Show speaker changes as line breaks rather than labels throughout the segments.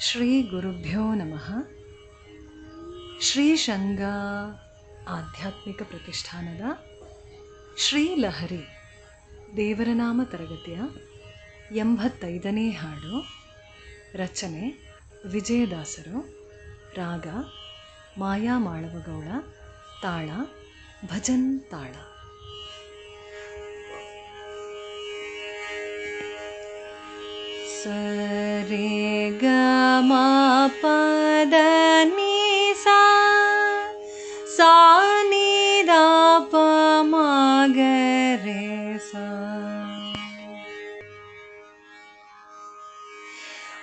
ಶ್ರೀ ಗುರುಭ್ಯೋ ನಮಃ. ಶ್ರೀ ಶಂಗ ಆಧ್ಯಾತ್ಮಿಕ ಪ್ರತಿಷ್ಠಾನದ ಶ್ರೀ ಲಹರಿ ದೇವರನಾಮ ತರಗತಿಯ ಎಂಬತ್ತೈದನೇ ಹಾಡು. ರಚನೆ ವಿಜಯದಾಸರು, ರಾಗ ಮಾಯಾ ಮಾಳವಗೌಳ ತಾಳ ಭಜನ್ ತಾಳ. ಸರೆ ಗ ಮ ಪದ ನಿ ಸಾ ನಿ ದ ಪ ಮ ಗ ರೆ ಸಾ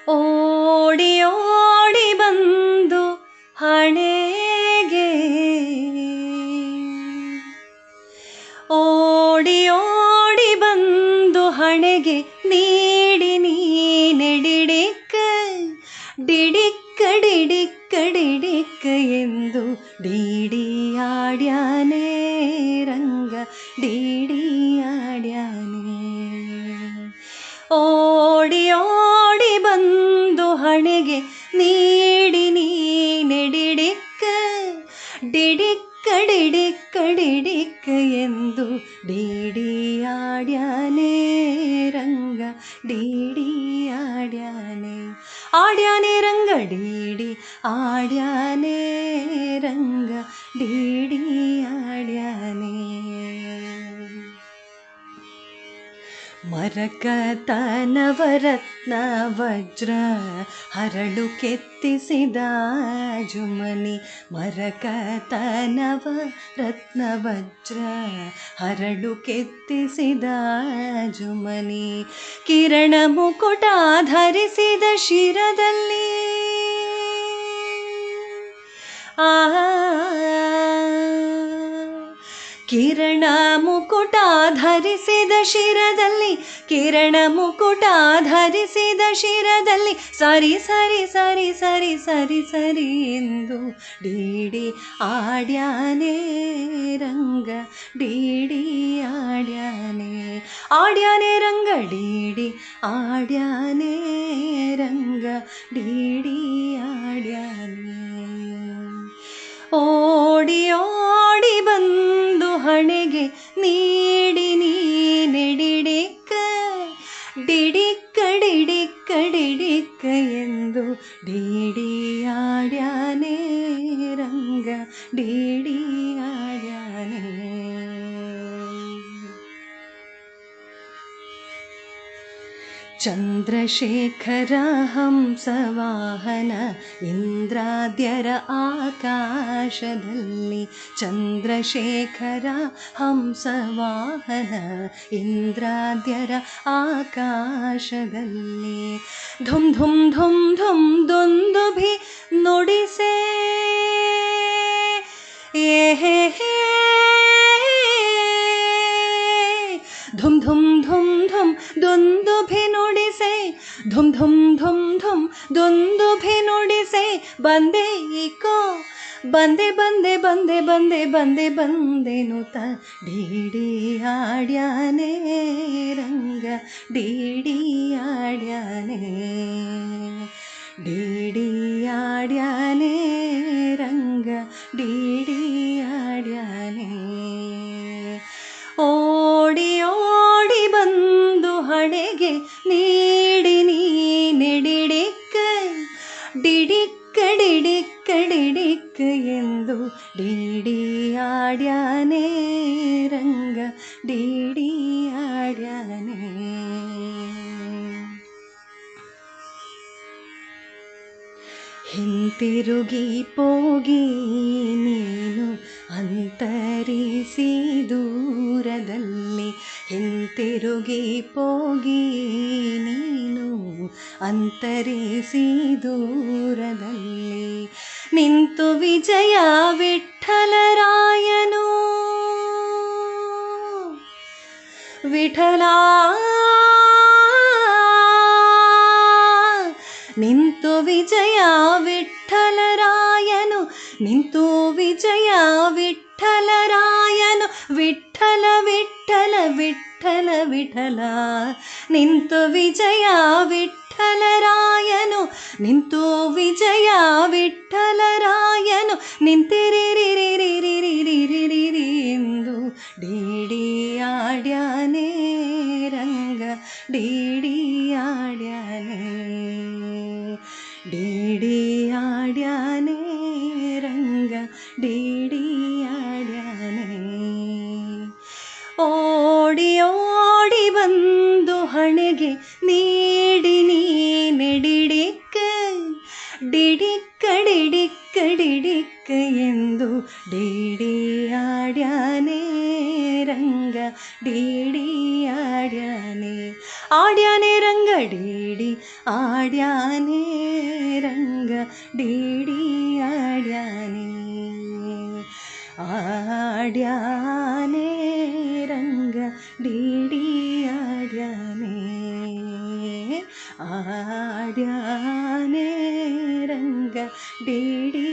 ಓಡಿ ಓಡಿ ಬಂದು ಹಣೆಗೆ ಓಡಿ ಓಡಿ ಬಂದು ಹಣೆಗೆ ನೀಡಿ ಡಿಡಿಯಾಡ್ಯಾನೆ ಓಡಿ ಓಡಿ ಬಂದು ಹಣೆಗೆ ನೀಡಿ ನೀನೆಡಿಡಿಕ್ಕ ಡಿಡಿಕ್ಕ ಡಿಡಿಕ್ಕ ಡಿಡಿಕ್ಕ ಎಂದು ಡಿಡಿಯಾಡ್ಯಾನೆ ರಂಗ ಡಿಡಿಯಾಡ್ಯಾನೆ ಆಡ್ಯಾನೆ ರಂಗ ಡಿಡಿ ಮರಕತನವರತ್ನ ವಜ್ರ ಹರಳು ಕೆತ್ತಿಸಿದ ಜುಮನಿ ಮರಕತನವ ರತ್ನ ವಜ್ರ ಹರಳು ಕೆತ್ತಿಸಿದ ಜುಮನಿ ಕಿರಣ ಮುಕುಟ ಧರಿಸಿದ ಶಿರದಲ್ಲಿ. ಆ ಕಿರಣ ಮುಕುಟ ಧರಿಸಿದ ಶಿರದಲ್ಲಿ, ಕಿರಣ ಮುಕುಟ ಧರಿಸಿದ ಶಿರದಲ್ಲಿ, ಸರಿ ಸರಿ ಸರಿ ಸರಿ ಸರಿ ಸರಿ ಎಂದು ಡಿಡಿ ಆಡ್ಯಾನೆ, ರಂಗ ಡಿಡಿ ಆಡ್ಯಾನೆ ಆಡ್ಯಾನೆ, ರಂಗ ಡಿಡಿ ಆಡ್ಯಾನೆ, ರಂಗ ಡಿಡಿ കടിടിക്കടിടിക്ക എന്തു ഡേടിയാടാനേ രംഗ ഡേടിയാടാനേ ರಂಗ ಡಿಡಿಯಾಡ್ಯಾನೆ ಚಂದ್ರಶೇಖರ ಹಂಸವಾಹನ ಇಂದ್ರಾದ್ಯರ ಆಕಾಶದಲ್ಲಿ ಚಂದ್ರಶೇಖರ ಹಂಸವಾಹನ ಇಂದ್ರಾದ್ಯರ ಆಕಾಶದಲ್ಲಿ ಧುಮ್ ಧುಮ್ ಧುಮ್ ಧುಮ್ ದೊಂದು ಭಿ ನುಡಿಸೆ ಧುಮ್ ದೊಂದು ಭಿ ನುಡಿಸೆ ಬಂದೆ ಈಕೋ. ಬಂದೆ ಬಂದೆ ಬಂದೆ ಬಂದೆ ಬಂದೆ, ಬಂದೆನು ತ, ಡಿಡಿ ಆಡ್ಯಾನೆ ರಂಗ. ಡಿಡಿ ಆಡ್ಯಾನೆ ಡಿಡಿ ಆಡ್ಯಾನೆ ರಂಗ ಡಿಡಿ ಆಡ್ಯಾನೆ ಹಿಂತಿರುಗಿ ಪೋಗಿ ನೀನು ಅಂತರಿಸಿ ದೂರದಲ್ಲಿ ಹಿಂತಿರುಗಿ ಪೋಗಿ ನೀನು ಅಂತರಿಸಿ ದೂರದಲ್ಲಿ ನಿಂತು ವಿಜಯ ವಿಠಲರಾಯನು. ವಿಠಲ ನಿಂತು ವಿಜಯ ವಿಠಲರಾಯನು. ನಿಂತು ವಿಜಯ ವಿಠಲರಾಯನು ವಿಠಲ ವಿಠಲ ವಿಠಲ ವಿಠಲ ನಿಂತು ವಿಜಯ ವಿಠಲ ವಿಠಲರಾಯನು ನಿಂತು ವಿಜಯ ವಿಠಲರಾಯನು ನಿಂತಿರಿರಿರಿರಿರಿರಿರಿರಿರಿ ಎಂದು ಡಿಡಿ ಆಡ್ಯಾನೆ ರಂಗ ಡಿಡಿ ಆಡ್ಯಾನೆ ആട്യാനേ രംഗ ഡീഡി ആട്യാനേ രംഗ ഡീഡി ആട്യാനേ ആട്യാനേ രംഗ ഡീഡി ആട്യാനേ ആട്യാനേ രംഗ ഡീഡി